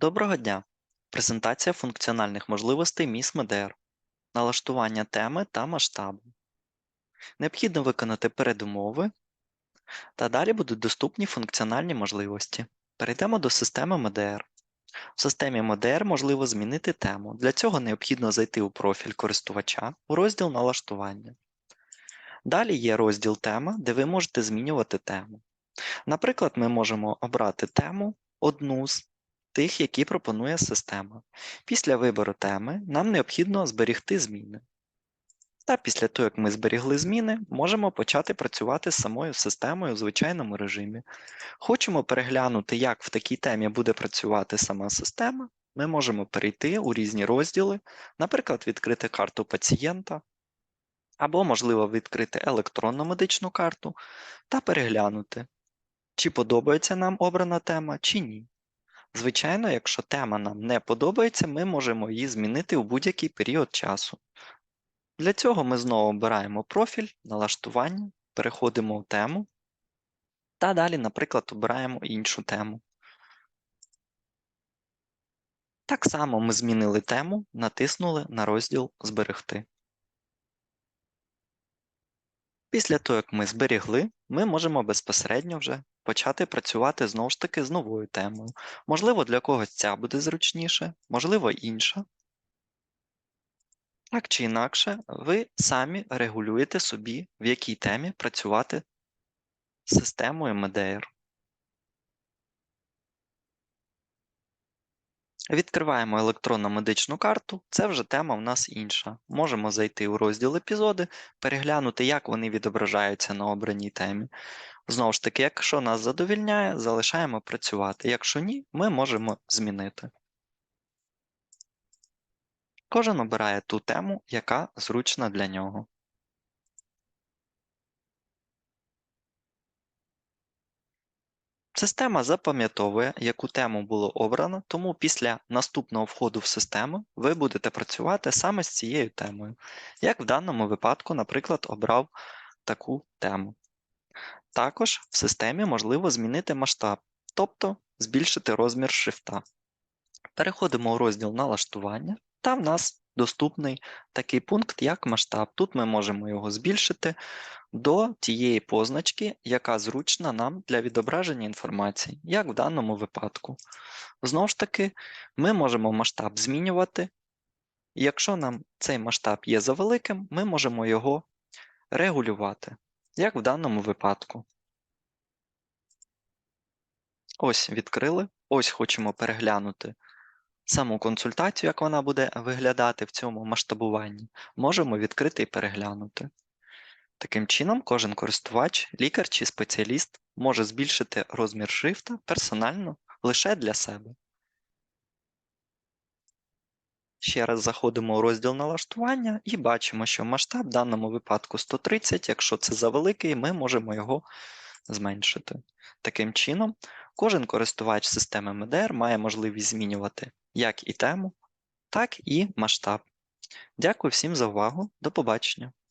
Доброго дня! Презентація функціональних можливостей міс МДР, налаштування теми та масштабу. Необхідно виконати передумови, та далі будуть доступні функціональні можливості. Перейдемо до системи МДР. В системі МДР можливо змінити тему. Для цього необхідно зайти у профіль користувача у розділ налаштування. Далі є розділ тема, де ви можете змінювати тему. Наприклад, ми можемо обрати тему одну з тих, які пропонує система. Після вибору теми нам необхідно зберігти зміни. Та після того, як ми зберігли зміни, можемо почати працювати з самою системою у звичайному режимі. Хочемо переглянути, як в такій темі буде працювати сама система. Ми можемо перейти у різні розділи, наприклад, відкрити карту пацієнта, або, можливо, відкрити електронну медичну карту та переглянути, чи подобається нам обрана тема, чи ні. Звичайно, якщо тема нам не подобається, ми можемо її змінити у будь-який період часу. Для цього ми знову обираємо профіль, налаштування, переходимо у тему та далі, наприклад, обираємо іншу тему. Так само ми змінили тему, натиснули на розділ Зберегти. Після того, як ми зберігли, ми можемо безпосередньо вже почати працювати знову ж таки з новою темою. Можливо, для когось ця буде зручніше, можливо, інша. Так чи інакше, ви самі регулюєте собі, в якій темі працювати з системою MEDR. Відкриваємо електронну медичну карту, це вже тема в нас інша. Можемо зайти у розділ епізоди, переглянути, як вони відображаються на обраній темі. Знову ж таки, якщо нас задовільняє, залишаємо працювати. Якщо ні, ми можемо змінити. Кожен обирає ту тему, яка зручна для нього. Система запам'ятовує, яку тему було обрано, тому після наступного входу в систему ви будете працювати саме з цією темою. Як в даному випадку, наприклад, обрав таку тему. Також в системі можливо змінити масштаб, тобто збільшити розмір шрифта. Переходимо у розділ налаштування, та в нас доступний такий пункт, як масштаб. Тут ми можемо його збільшити до тієї позначки, яка зручна нам для відображення інформації, як в даному випадку. Знову ж таки, ми можемо масштаб змінювати. Якщо нам цей масштаб є завеликим, ми можемо його регулювати, як в даному випадку. Ось відкрили, ось хочемо переглянути саму консультацію, як вона буде виглядати в цьому масштабуванні, можемо відкрити і переглянути. Таким чином, кожен користувач, лікар чи спеціаліст може збільшити розмір шрифта персонально лише для себе. Ще раз заходимо у розділ налаштування і бачимо, що масштаб в даному випадку 130, якщо це завеликий, ми можемо його зменшити. Таким чином, кожен користувач системи MDR має можливість змінювати як і тему, так і масштаб. Дякую всім за увагу. До побачення!